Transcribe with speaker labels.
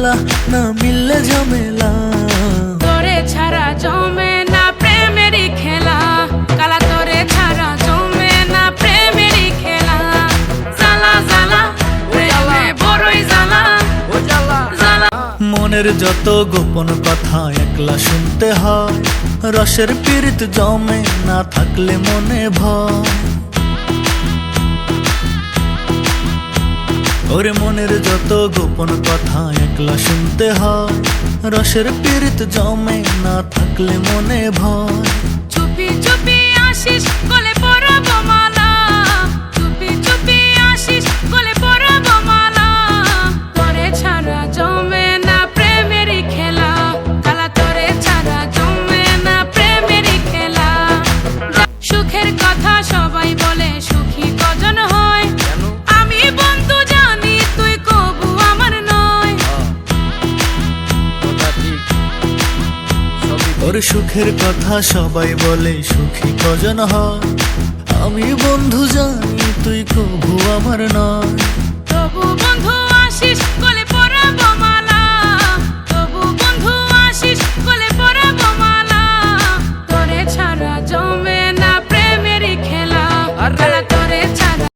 Speaker 1: জ্বালা না মিললে ঝামেলা।
Speaker 2: তোরে ছাড়া জমে না প্রেমেরই খেলা। কালা তোরে ছাড়া জমে না প্রেমেরই খেলা। জ্বালা জ্বালা প্রেমে বড়ই জ্বালা।
Speaker 1: মনের যত গোপন কথা একলা শুনতে হয় রসের পীড়িত জমে না থাকলে মনে ভয় ওরে মনের যত গোপন কথা একলা শুনতে হয়, রসের পীড়িত জমে না থাকলে মনে ভয়।
Speaker 2: ওর সুখের কথা সবাই বলে, সুখী কজন হয় আমি বন্ধু জানি তুই কবু আমার নয়।
Speaker 1: তবু বন্ধু